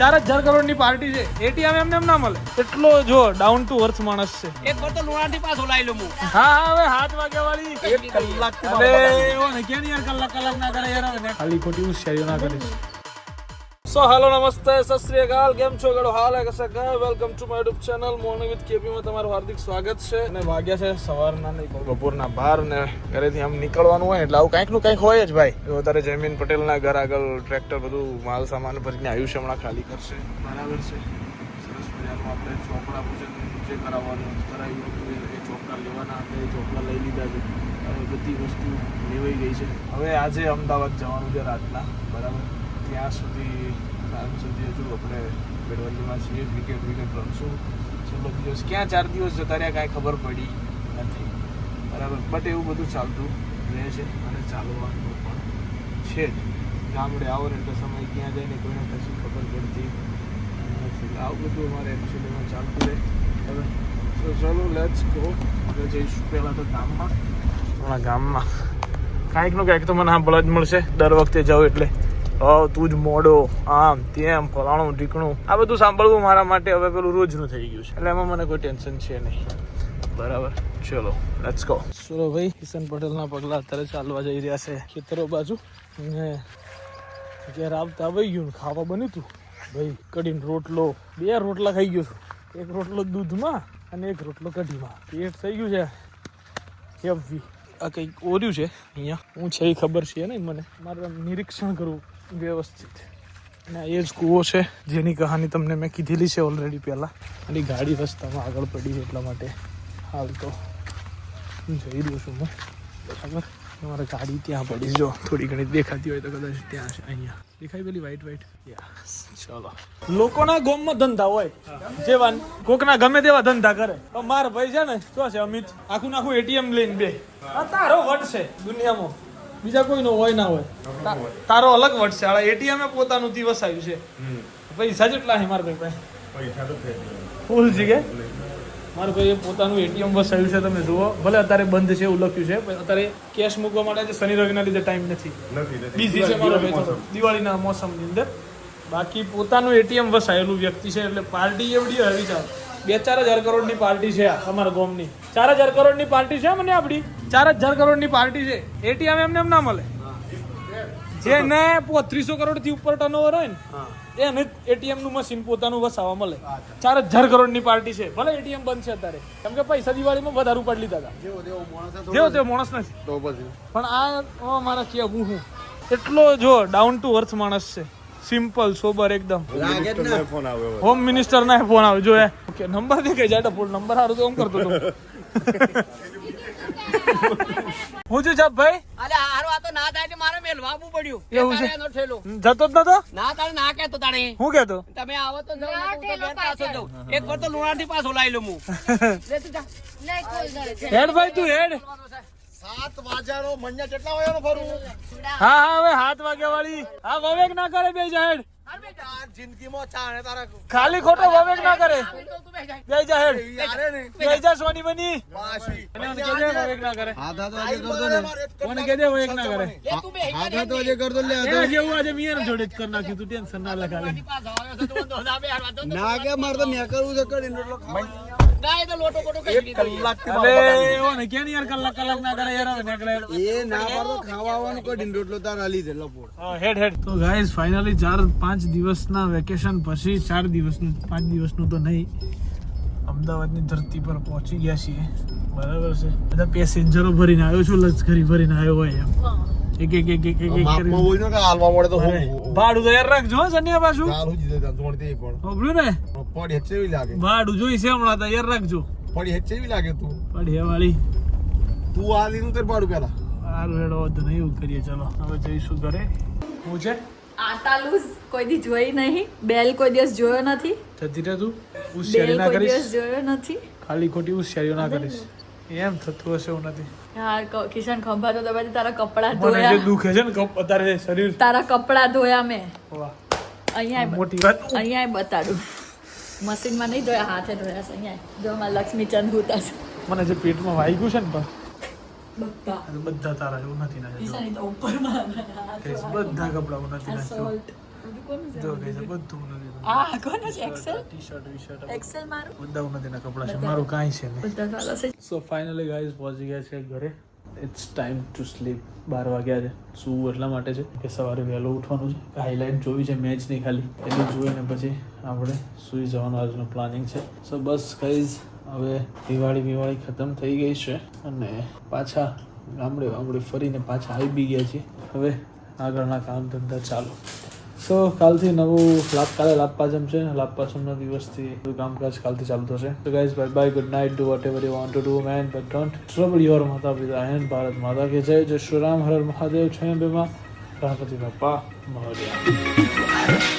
ચાર હજાર કરોડની પાર્ટી છે. એટીએમ એમને એમ ના મળે. એટલો જો ડાઉન ટુ અર્થ માણસ છે. એક વાર તો લુણાથી પાછો લાઈ લઉં હું હા હા હવે હાથ વાગ્યા વાળી. એક કલાક અરે એવો ને ક્યાં યાર કલાક કલાક ના કરે યાર ખાલી ખોટી હોશિયારીઓ ના કરીશ સો હેલો નમસ્તે સત શ્રી અકાલ કેમ છો ગળો હાલ welcome to my YouTube channel morning with KP માં તમારું હાર્દિક સ્વાગત છે. અને વાગ્યા છે સવારના, નહીં બપોરના બાર ને ઘરેથી આમ નીકળવાનું હોય, એટલે આવું કંઈકનું કંઈક હોય જ ભાઈ. અત્યારે જયમીન પટેલના ઘર આગળ ટ્રેક્ટર બધું માલ સામાન ભરીને આયુષ્ય હમણાં ખાલી કરશે. બરાબર છે. સરસ મજાનું આપણે ચોપડા પૂજન જે કરાવવાનું કરાવ્યું હતું, એ- ચોપડા લેવાના આપણે ચોપડા લઈ લીધા છે. બધી વસ્તુ લેવાઈ ગઈ છે. હવે આજે અમદાવાદ જવાનું છે રાતના. બરાબર? ત્યાં સુધી સાંજ સુધી હજુ આપણે બેડવલીમાં છીએ વિકેટ વિકેટ રમશું. છેલ્લો દિવસ ક્યાં ચાર દિવસ જતા રહ્યા કાંઈ ખબર પડી નથી. બરાબર. બટ એવું બધું ચાલતું રહે છે અને ચાલવાનું પણ છે જ. ગામડે આવો ને એટલે સમય ક્યાં જાય ને કોઈને કશું ખબર પડતી નથી. આવું બધું અમારે એકચ્યુઅલીમાં ચાલતું રહે. હવે તો ચાલો લેટ્સ ગો આપણે જઈશું પહેલાં તો ગામમાં. હમણાં ગામમાં. કાંઈકનું કાંઈક તો મને સાંભળવા જ મળશે. દર વખતે જાઉં એટલે. હ, તું જ મોડો. આમ, તેમ, ફલાણું, ઢીકણું. આ બધું સાંભળવું મારા માટે હવે પેલું રોજનું થઈ ગયું છે. એટલે એમાં મને કોઈ ટેન્શન છે નહીં. બરાબર? ચલો લેટ્સ ગો સુરો ભાઈ, કિશન પટેલના પગલા અત્યારે ચાલવા જઈ રહ્યા છે ખેતરો બાજુ. ને ઘેર આવતા આવી ગયું ખાવા બન્યું હતું ભાઈ, કઢીને રોટલો. બે રોટલા ખાઈ ગયો છું. એક રોટલો દૂધમાં અને એક રોટલો કઢીમાં. પેટ થઈ ગયું છે. હેવી આ કંઈક ઓર્યું છે અહીંયા. હું છે એ ખબર છે નહીં મને. મારે નિરીક્ષણ કરવું વ્યવસ્થિત. અને એ જ કૂવો છે, જેની કહાની તમને મેં કીધેલી છે ઓલરેડી પહેલાં. અને ગાડી રસ્તામાં આગળ પડી છે એટલા માટે. હાલ તો જઈ રહ્યો છું હું. બરાબર? તમારે ગાડી ત્યાં પડી જો થોડી ઘણી દેખાતી હોય તો કદાચ ત્યાં છે અહીંયા. દેખાય પેલી વ્હાઈટ વ્હાઈટ ચલો. લોકોના ગોમમાં ધંધા હોય. જેવા કોકના ગમે તેવા ધંધા કરે. તો માર ભાઈ છે ને શું છે અમિત? આખું નાખું એટીએમ લઈને બે. તારો વટ છે દુનિયામાં. બીજા કોઈનો હોય ના હોય. તારો અલગ વટ છે. આ એટીએમ એ પોતાનું દિવસ આવ્યું છે. પૈસા જેટલા છે મારા ભાઈ પાસે. ફૂલ છે કે? મારા ભાઈ પોતાનું એટીએમ વસાવ્યું છે તમે જુઓ. ભલે અત્યારે બંધ છે એવું લખ્યું છે પણ અત્યારે કેશ મૂકવા માટે શનિ રવિના લીધે ટાઈમ નથી. બીજી છે મારો ભાઈ દિવાળીના મોસમની અંદર. બાકી પોતાનું એટીએમ વસાયેલું વ્યક્તિ છે એટલે પાર્ટી એવડી હોય વિચાર બે ચાર હજાર કરોડની પાર્ટી છે અમારા ગોમની. ચાર હજાર કરોડની પાર્ટી છે મને આપણી ચાર હજાર કરોડની પાર્ટી છે. એટીએમ એમને એમ ના મળે. જેને ત્રીસો કરોડથી ઉપર ટર્નઓવર હોય ને એને એટીએમનું મશીન પોતાનું વસાવા મળે. ચાર હજાર કરોડની પાર્ટી છે. ભલે એટીએમ બંધ છે અત્યારે. કેમ કે પૈસા દિવાળીમાં વધારે ઉપાડ લીધા હતા. જેવો તેવો માણસ નથી. તો પછી. પણ આ મારા કે હું હું. એટલો જો ડાઉન ટુ અર્થ માણસ છે. સિમ્પલ સોબર એકદમ. આવ્યો હોમ મિનિસ્ટર ના ફોન આવે જો ઓકે નંબર દેખાય જાય ફૂલ નંબર સારું તો એમ કરતો હતો. હું છું સાહેબ ભાઈ? અરે હારો આ તો ના થાય એટલે મેલ મેલવાવું પડ્યું. એવું છે? એનો ઠેલો. જતો જ નતો? ના તારે ના કેતો તારે. હું કેતો તમે આવો તો પાછો. એક વાર તો લુણાથી પાછો લાવી લઉં હું. હેડ ભાઈ તું હેડ. સાત વાગ્યાનો મણિયા કેટલા વાગ્યાનો ફરું? હા હા હવે હાથ વાગ્યા વાળી હા વવેક ના કરે બે જાહેડ જિંદગીમાં ચાણે તારા ખાલી ખોટો વવેક ના કરે. તો બે જાય. બે જા હેડ. યારે ને બે જા સોની બની. વવેક ના કરે. આધા તો આજે કરતો ને. કોને કહી દે વવેક ના કરે. લે તું બે જાય. આધા તો આજે કરતો લે એ જેવું આજે મિયાને જોડે જ કર નાખ્યું તું ટેન્શન ના લે ખાલી. લુણાથી પાછો આવ્યો છે, તો વાંધો ના કે મારે તો કરવું છે કરીને ના, તો લોટો બોટો કરી લીધો. અરે એવો ને ક્યાં યાર કલાક કલાક ના કરે યાર નીકળે એ ના પાડતો ખાવા આવવાનું કરીને રોટલો તાર આલી દે લપોડ. હા, હેડ હેડ. તો ગાઈઝ ફાઇનલી ચાર પાંચ દિવસના વેકેશન પછી ચાર દિવસનું પાંચ દિવસનું તો નહીં અમદાવાદની ધરતી પર પહોંચી ગયા છીએ. બરાબર છે. બધા પેસેન્જરો ભરીને આવ્યો છું લશ્કરી ભરીને આવ્યો હોય એમ. એક એક એક એક એક એક માપમાં બોલજો કે હાલવા મળે તો ભાડું તો યાર રાખજો સનિયા પાછું. તે પણ સાંભળ્યું ને? પડી લાગે? ભાડું જોઈશે હમણાં તો યાર રાખજો. પડી હેચેવી લાગે તું? પડ્યા વાળી. તું આ લીધું તે પાડું પેલા. સારું હેડો વધુ નહીં કરીએ ચલો. હવે જઈશું ઘરે. હું છે? આટાલુસ કોઈ દી જોઈ નહીં. બેલ કોઈ દિવસ જોયો નથી. થતી રહે તું. હોશિયારી ના કોઈ કરીશ. દિવસ જોયો નથી. ખાલી ખોટી હોશિયારીઓ ના કરીશ. એમ થતું હશે એવું નથી. યાર ક- કિશન ખંભા તો દબાતી તારા કપડા મને જે ધોયા. દુખે છે ને કપ અત્યારે શરીર તારા કપડા ધોયા મેં. વાહ. અહીંયા મોટી વાત. અહીંયા બતાડું. મશીનમાં નહીં ધોયા હાથે ધોયા છે અહીંયા જો મારા લક્ષ્મીચંદ હુતા છે. મને જે પેટમાં વાગ્યું છે ને પણ બધા. આ તો બધા તારા એવું નથી ના કિશન તો ઉપરમાં બધા કપડાં નથી આ નાખ્યું. Salt. બીજું કોનું છે? જો કઈ બધું નથી આ કોનો છે XL T shirt V shirt XL મારું બધા ઉન્નતિના કપડાં છે મારું કાંઈ છે નહીં બધા કાલા છે સો ફાઇનલી ગાઈઝ પહોંચી ગયા છે ઘરે ઇટ્સ ટાઈમ ટુ સ્લીપ બાર વાગ્યા છે શું એટલા માટે છે કે સવારે વહેલો ઉઠવાનું છે હાઇલાઇટ જોવી છે મેચની ખાલી એટલે જોઈને પછી આપણે સૂઈ જવાનું આજનું પ્લાનિંગ છે સો બસ ગાઈઝ હવે દિવાળી દિવાળી ખતમ થઈ ગઈ છે અને પાછા ગામડે વામડે ફરીને પાછા આવી બી ગયા છીએ હવે આગળના કામ ધંધા ચાલુ સો કાલથી નવું લાભ કાલે લાભ પાચમ છે. લાભ પાચમના દિવસથી બધું કામકાજ કાલથી ચાલુ થશે તો guys bye bye good night do whatever you want to do man but don't trouble your માતા પિતા એન્ડ ભારત માતા કે જય જય શ્રી રામ હર મહાદેવ છે બેમાં ગણપતિ બાપા મોર્યા